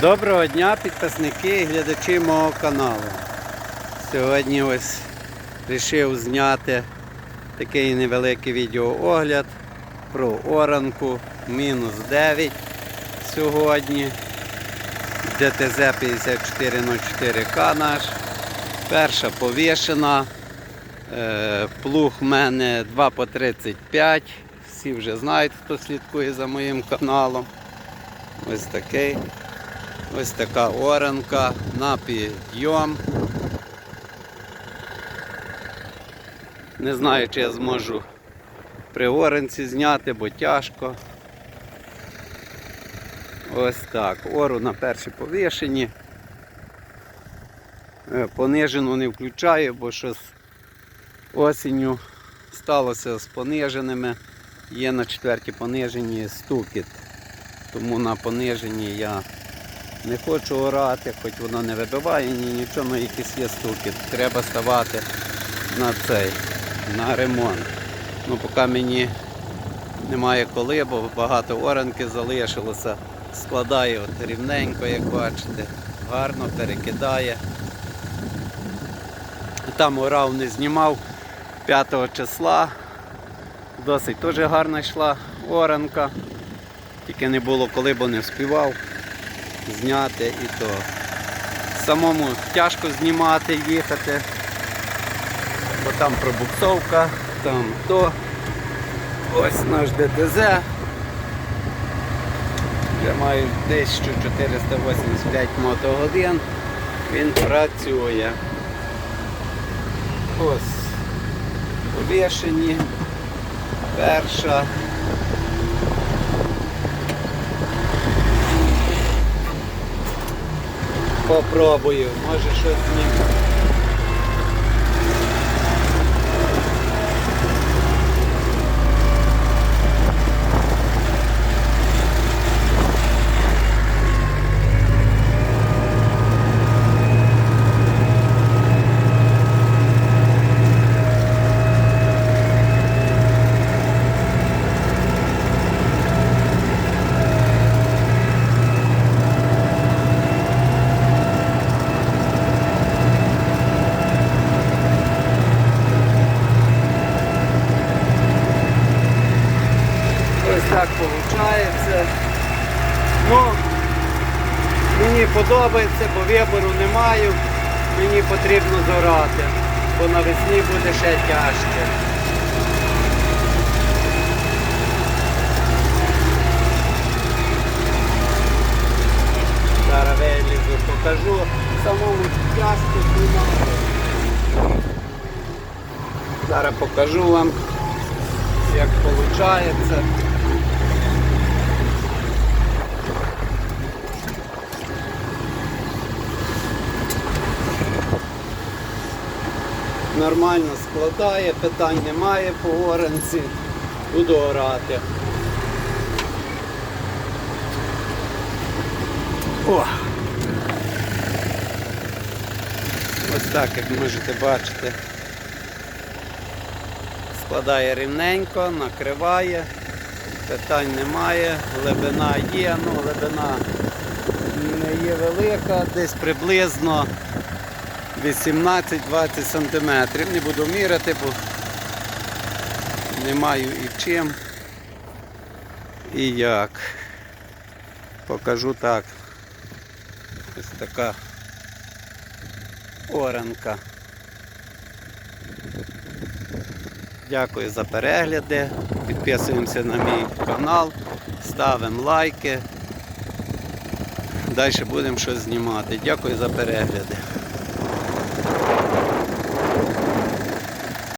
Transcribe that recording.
Доброго дня, підписники і глядачі мого каналу. Сьогодні ось вирішив зняти такий невеликий відеоогляд про оранку мінус 9 сьогодні. ДТЗ 5404К наш. Перша повішена. Е, Плуг в мене 2 по 35. Всі вже знають, хто слідкує за моїм каналом. Ось такий. Ось така оранка на підйом. Не знаю, чи я зможу при оранці зняти, бо тяжко. Ось так. Ору на першій повішенні. Е, Понижену не включаю, бо щось осінню сталося з пониженими. Є на четвертій пониженні стукіт. Тому на пониженні я не хочу орати, хоч воно не вибиває, ні нічого, якийсь є стукіт. Треба ставати на цей, на ремонт. Ну, поки мені немає коли, бо багато оранки залишилося. Складає от рівненько, як бачите, гарно перекидає. Там орав не знімав 5 числа. Досить теж гарна йшла оранка. Тільки не було коли, бо не вспівав зняти і то. Самому тяжко знімати, їхати, бо там пробуксовка, там то. Ось наш ДТЗ. Вже маю 1485 мотогодин. Він працює. Ось повішені. Перша. Попробую, може щось зніму. Ось так виходить. Ну, мені подобається, бо вибору не маю. Мені потрібно зорати, бо навесні буде ще тяжче. Зараз вилізу, покажу. Самому тяжко знімати. Зараз покажу вам, як виходить. Нормально складає, питань немає по оранці. Буду орати. О! Ось так, як можете бачити. Складає рівненько, накриває, питань немає, глибина є, ну глибина не є велика, десь приблизно 18-20 см. Не буду міряти, бо не маю і чим. І як. Покажу так. Ось така оранка. Дякую за перегляди. Підписуємося на мій канал, ставимо лайки. Далі будемо щось знімати. Дякую за перегляди.